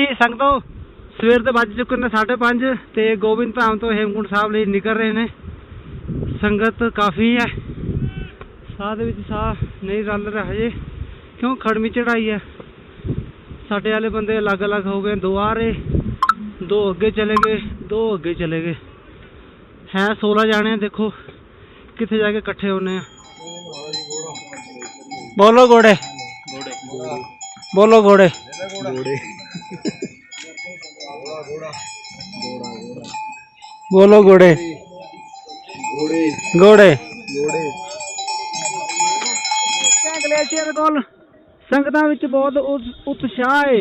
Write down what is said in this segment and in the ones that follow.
ਹਾਂਜੀ ਸੰਗਤੋ ਸਵੇਰ ਦੇ ਵੱਜ ਚੁੱਕੇ ਨੇ 5:30 ਤੇ ਗੋਬਿੰਦ ਧਾਮ ਤੋਂ ਹੇਮਕੁੰਟ ਸਾਹਿਬ ਲਈ ਨਿਕਲ ਰਹੇ ਨੇ। ਸੰਗਤ ਕਾਫੀ ਹੈ। ਸਾਹ ਦੇ ਵਿੱਚ ਸਾਹ ਨਹੀਂ ਰਲ ਰਿਹਾ ਹਜੇ ਕਿਉਂ ਖੜਮੀ ਚੜਾਈ ਹੈ। ਸਾਡੇ ਵਾਲੇ ਬੰਦੇ ਅਲੱਗ-ਅਲੱਗ ਹੋ ਗਏ ਦੋ ਆ ਰਹੇ ਦੋ ਅੱਗੇ ਚਲੇ ਗਏ ਦੋ ਅੱਗੇ ਚਲੇ ਗਏ। ਹੈ 16 ਜਾਣੇ ਦੇਖੋ ਕਿੱਥੇ ਜਾ ਕੇ ਇਕੱਠੇ ਹੋਣੇ ਆ। ਬੋਲੋ ਘੋੜੇ ਬੋਲੋ ਘੋੜੇ ਬੋਲੋ ਘੋੜੇ ਘੋੜੇ ਗਲੇਸ਼ੀਅਰ ਕੋਲ ਸੰਗਤਾਂ ਵਿੱਚ ਬਹੁਤ ਉਤ- ਉਤਸ਼ਾਹ ਹੈ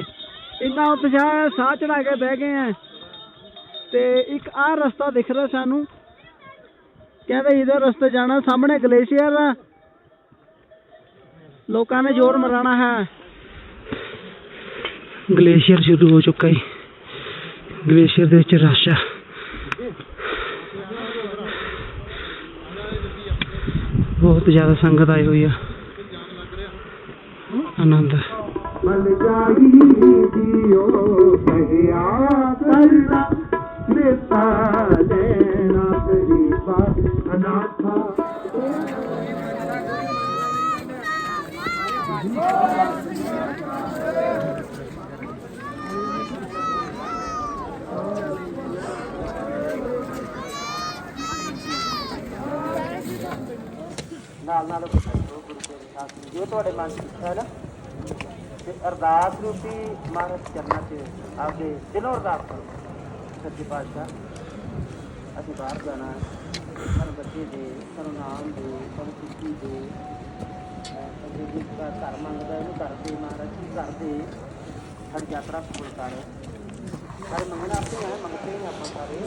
ਇੰਨਾ ਉਤਸ਼ਾਹ ਹੈ ਸਾਹ ਚੜਾ ਕੇ ਬਹਿ ਗਏ ਆ ਤੇ ਇੱਕ ਆਹ ਰਸਤਾ ਦਿਖ ਰਿਹਾ ਸਾਨੂੰ। ਕਹਿੰਦੇ ਇਹਦੇ ਰਸਤੇ ਜਾਣਾ ਸਾਹਮਣੇ ਗਲੇਸ਼ੀਅਰ ਆ। ਲੋਕਾਂ ਨੇ ਜ਼ੋਰ ਮਰਾਣਾ ਹੈ। ਗਲੇਸ਼ੀਅਰ ਸ਼ੁਰੂ ਹੋ ਚੁੱਕਾ ਹੈ ਗਲੇਸ਼ੀਅਰ ਦੇ ਵਿੱਚ ਰਸ਼ ਆ। ਬਹੁਤ ਜ਼ਿਆਦਾ ਸੰਗਤ ਆਈ ਹੋਈ ਆ। ਆਨੰਦ। ਮਨ ਜਾਈ ਜੀਓ ਕਹਿਆ ਕਰਨਾ ਦਿੱਤਾ ਲੈਣਾ ਗਰੀਬਾ ਅਨਾਥਾ। ਨਾਲ ਨਾਲ ਗੁਰੂ ਗੁਰੂ ਕੇ ਜੋ ਤੁਹਾਡੇ ਮਨ ਚ ਹੈ ਨਾ? ਤੇ ਅਰਦਾਸ ਰੂਪੀ ਮਹਾਰਾਜ ਚਰਨਾਂ 'ਚ ਆਪਦੇ ਦਿਲੋਂ ਅਰਦਾਸ ਕਰੋ। ਸੱਚੇ ਪਾਤਸ਼ਾਹ, ਅਸੀਂ ਬਾਹਰ ਜਾਣਾ ਹੈ। ਸਾਨੂੰ ਬੱਚੇ ਦੇ, ਸਾਨੂੰ ਨਾਮ ਦੇ, ਸਾਨੂੰ ਖੁਸ਼ੀ ਦੇ। ਅਹ ਜੇ ਦਾ ਘਰ ਮੰਗਦਾ ਇਹਨੂੰ ਕਰਦੇ ਮਹਾਰਾਜ ਜੀ ਕਰਦੇ? ਸਾਡੀ ਯਾਤਰਾ ਸਫਲ ਕਰ। ਸਾਰੇ ਮੰਗਣਾ ਆਪੇ ਹੈ, ਮੰਗਦੇ ਹੀ ਆਪਾਂ ਸਾਰੇ।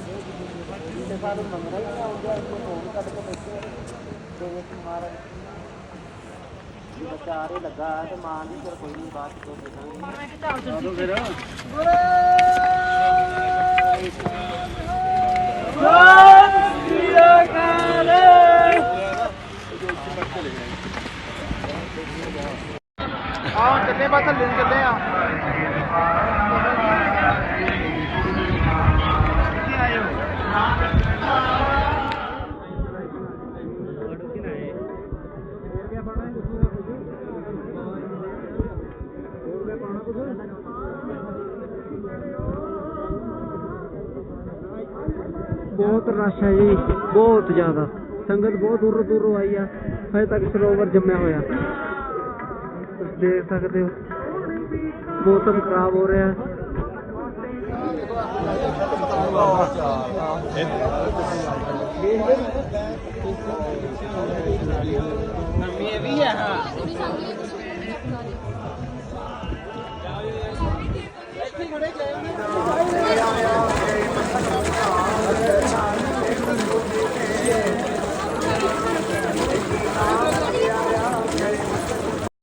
ਤੇ ਸਾਨੂੰ ਮੰਗਣਾ ਹੀ ਨਾ ਆਉਂਦਾ ਕੋਈ ਫੋਨ ਕੱਢ ਕੇ ਬੈਠੇ ਤੇ ਇੱਕ ਮਹਾਰਾਜ ਜੀ ਬੱਚਾ ਆਰੇ ਲੱਗਾ ਤੇ ਮਾਂ ਦੀ ਫਿਰ ਕੋਈ ਨਹੀਂ ਬਾਤ ਤੋਂ ਦੇਖਾਂਗੇ ਫਿਰ ਆਹ ਚੱਲੇ ਬਸ ਥੱਲੇ ਨੂੰ ਚੱਲੇ ਆ ਬਹੁਤ ਰਸ਼ ਹੈ ਜੀ, ਬਹੁਤ ਜ਼ਿਆਦਾ। ਸੰਗਤ ਬਹੁਤ ਦੂਰੋਂ ਦੂਰੋਂ ਆਈ ਆ, ਹਜੇ ਤੱਕ ਸਰੋਵਰ ਜੰਮਿਆ ਹੋਇਆ। ਤੁਸੀਂ ਦੇਖ ਸਕਦੇ ਹੋ, ਮੌਸਮ ਖਰਾਬ ਹੋ ਰਿਹਾ। ਹੈ ਆਨੰਦ ਗੁਣੀ ਨਿਧਾਨ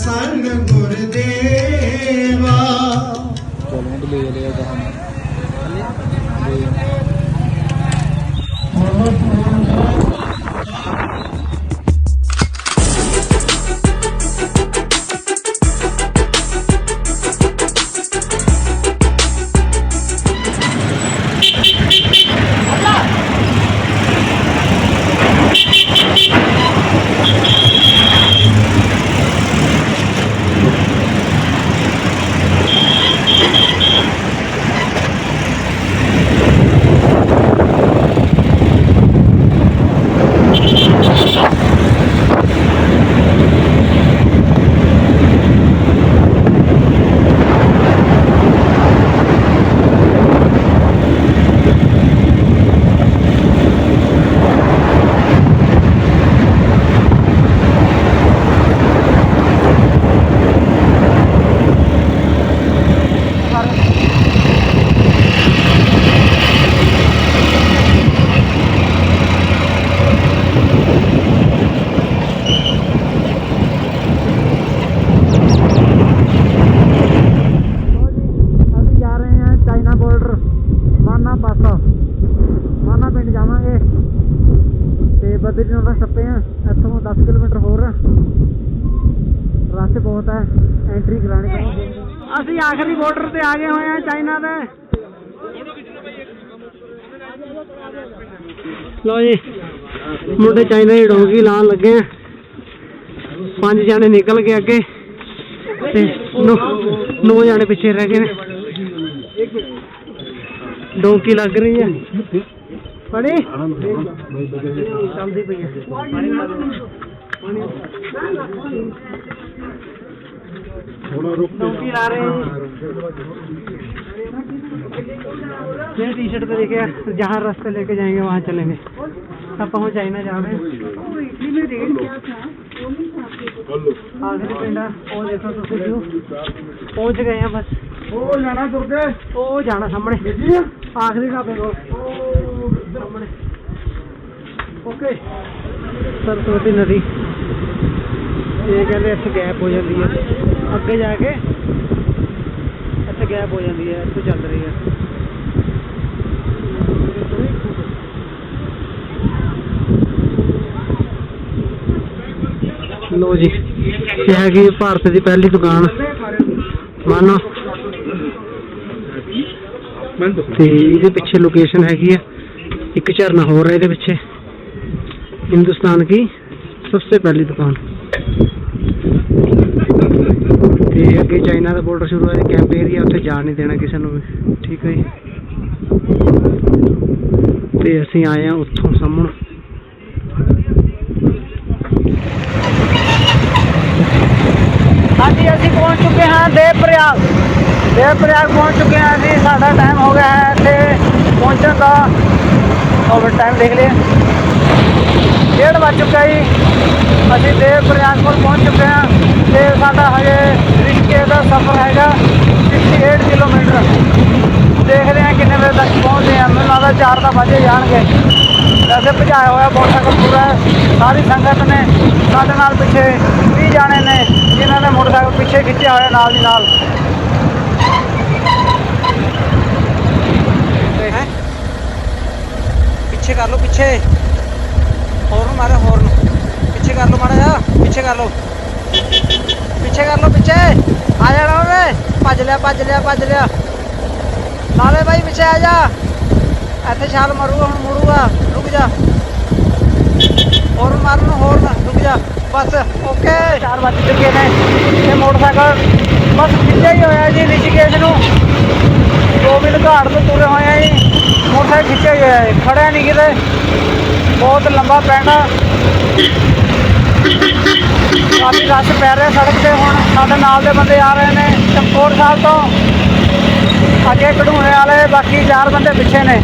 ਸੰਗ ਗੁਰਦੇਵਾ ਚਲੋ ਲੈ ਲਿਆ ਤਾਂ ਹਾਂ ਬਦਰੀ ਨਾਲ ਟੱਪੇ ਆ। ਇੱਥੋਂ 10 ਕਿਲੋਮੀਟਰ ਹੋਰ ਆ। ਰਾਸਤੇ ਬਹੁਤ ਆ। ਐਂਟਰੀ ਕਰਾਣੀ ਪੈਣੀ ਅਸੀਂ ਆਖਰੀ ਬਾਰਡਰ ਤੇ ਆ ਗਏ ਹੋਏ ਆ ਚਾਈਨਾ ਦੇ। ਲੋ ਜੀ, ਮੁੰਡੇ ਚਾਈਨਾ ਦੀ ਡੋਂਗੀ ਲਾਣ ਲੱਗੇ ਆ। ਪੰਜ ਜਾਣੇ ਨਿਕਲ ਗਏ ਅੱਗੇ। ਤੇ ਨੌ ਜਾਣੇ ਪਿੱਛੇ ਰਹਿ ਗਏ ਨੇ। ਡੋਂਕੀ ਲੱਗ ਰਹੀ ਆ। ਪੜੀ ਚੱਲਦੀ ਪਈ ਹੈ डोंकी ला रहे हैं ये टी शर्ट पे देखिए जहाँ रास्ते लेके जाएंगे वहाँ चलेंगे अब पहुँच चाइना जा रहे हैं आखिरी पिंड है वो देखो तो व्यू पहुँच गए हैं बस ਉਹ ਜਾਣਾ ਦੁਰਗੇ ਉਹ ਜਾਣਾ ਸਾਹਮਣੇ ਆਖਰੀ ਢਾਬੇ ਕੋਲ ਸਾਹਮਣੇ ਓਕੇ। ਸਰਸਵਤੀ ਨਦੀ। ਇਹ ਕਹਿੰਦੇ ਇੱਥੇ ਗੈਪ ਹੋ ਜਾਂਦੀ ਹੈ। ਅੱਗੇ ਜਾ ਕੇ ਇੱਥੇ ਗੈਪ ਹੋ ਜਾਂਦੀ ਹੈ ਇੱਥੇ ਚੱਲ ਰਹੀ ਹੈ। ਲੋ ਜੀ ਇਹ ਹੈਗੀ ਭਾਰਤ ਦੀ ਪਹਿਲੀ ਦੁਕਾਨ। ਮਾਨੋ। ਤੇ ਇਹਦੇ ਪਿੱਛੇ ਲੋਕੇਸ਼ਨ ਹੈਗੀ ਹੈ। ਇੱਕ ਝਰਨਾ ਹੋਰ ਹੈ ਇਹਦੇ ਪਿੱਛੇ। ਹਿੰਦੁਸਤਾਨ ਦੀ ਸਭ ਤੋਂ ਪਹਿਲੀ ਦੁਕਾਨ ਤੇ ਅੱਗੇ ਚਾਈਨਾ ਦਾ ਬਾਰਡਰ ਸ਼ੁਰੂ ਹੈ ਕੈਂਪ ਏਰੀਆ ਉੱਥੇ ਜਾਣ ਨਹੀਂ ਦੇਣਾ ਕਿਸੇ ਨੂੰ ਵੀ ਠੀਕ ਹੈ ਜੀ ਤੇ ਅਸੀਂ ਆਏ ਆ ਉੱਥੋਂ ਸਾਹਮਣ ਹਾਂਜੀ, ਅਸੀਂ ਪਹੁੰਚ ਚੁੱਕੇ ਹਾਂ ਦੇਵ ਪ੍ਰਯਾਗ ਦੇਵ ਪ੍ਰਯਾਗ ਪਹੁੰਚ ਚੁੱਕੇ ਹਾਂ ਅਸੀਂ, ਸਾਡਾ ਟਾਈਮ ਹੋ ਗਿਆ ਹੈ ਇੱਥੇ ਪਹੁੰਚਣ ਦਾ। ਓਵਰ ਟਾਈਮ ਦੇਖ ਲਿਆ ਡੇਢ ਵੱਜ ਚੁੱਕਾ ਜੀ। ਅਸੀਂ ਦੇ ਪ੍ਰਯਾਗ ਪਹੁੰਚ ਚੁੱਕੇ ਹਾਂ ਤੇ ਸਾਡਾ ਹਜੇ ਰਿਸ਼ਕੇ ਦਾ ਸਫ਼ਰ ਹੈਗਾ 68 ਕਿਲੋਮੀਟਰ। ਦੇਖਦੇ ਹਾਂ ਕਿੰਨੇ ਵਜੇ ਤੱਕ ਪਹੁੰਚਦੇ ਹਾਂ। ਮੈਨੂੰ ਲੱਗਦਾ 4 ਤਾਂ ਵਜੇ ਜਾਣਗੇ। ਵੈਸੇ ਭਜਾਇਆ ਹੋਇਆ ਮੋਟਰਸਾਈਕਲ ਪੂਰਾ ਸਾਰੀ ਸੰਗਤ ਨੇ ਸਾਡੇ ਨਾਲ ਪਿੱਛੇ 20 ਜਾਣੇ ਨੇ ਜਿਨ੍ਹਾਂ ਨੇ ਮੋਟਰਸਾਈਕਲ ਪਿੱਛੇ ਖਿੱਚਿਆ ਹੋਇਆ ਨਾਲ ਦੀ ਨਾਲ। ਪਿੱਛੇ ਕਰ ਲਓ, ਪਿੱਛੇ। ਹੌਰਨ ਮਾਰੇ ਹੌਰਨ ਪਿੱਛੇ ਕਰ ਲਓ ਮਾੜਾ ਜਾ ਪਿੱਛੇ ਕਰ ਲਓ। ਪਿੱਛੇ ਕਰ ਲਓ, ਪਿੱਛੇ। ਆ ਜਾਣਾ ਓਏ ਭੱਜ ਲਿਆ ਭੱਜ ਲਿਆ ਭੱਜ ਲਿਆ। ਨਾਲੇ ਬਾਈ, ਪਿੱਛੇ ਆ ਜਾ। ਇੱਥੇ ਛਾਲ ਮਾਰੂਗਾ, ਹੁਣ ਮੁੜੂਗਾ। ਰੁਕ ਜਾ। ਹੋਰ ਮਾਰਨ ਹੋਰ ਰੁਕ ਜਾ। ਬਸ ਓਕੇ 4 ਵੱਜ ਚੁੱਕੇ ਨੇ। ਇਹ ਮੋਟਰਸਾਈਕਲ ਬਸ ਖਿੱਚਿਆ ਹੀ ਹੋਇਆ ਜੀ ਰਿਸ਼ੀਕੇਸ਼ ਨੂੰ। ਗੋਬਿੰਦ ਘਾਟ ਤੋਂ ਤੁਰੇ ਹੋਏ ਆ ਜੀ। ਮੋਟਰਸਾਈਕਲ ਖਿੱਚਿਆ ਹੀ ਹੋਇਆ ਹੈ ਖੜਿਆ ਨਹੀਂ ਕਿਤੇ। ਬਹੁਤ ਲੰਬਾ ਪੈਣਾ। ਕਾਫੀ ਰਸ਼ ਪੈ ਰਿਹਾ ਸੜਕ ਤੇ ਹੁਣ। ਸਾਡੇ ਨਾਲ ਦੇ ਬੰਦੇ ਆ ਰਹੇ ਨੇ ਚਮਕੌਰ ਸਾਹਿਬ ਤੋਂ। ਅੱਗੇ ਕਢੂਣੇ ਵਾਲੇ, ਬਾਕੀ ਚਾਰ ਬੰਦੇ ਪਿੱਛੇ ਨੇ।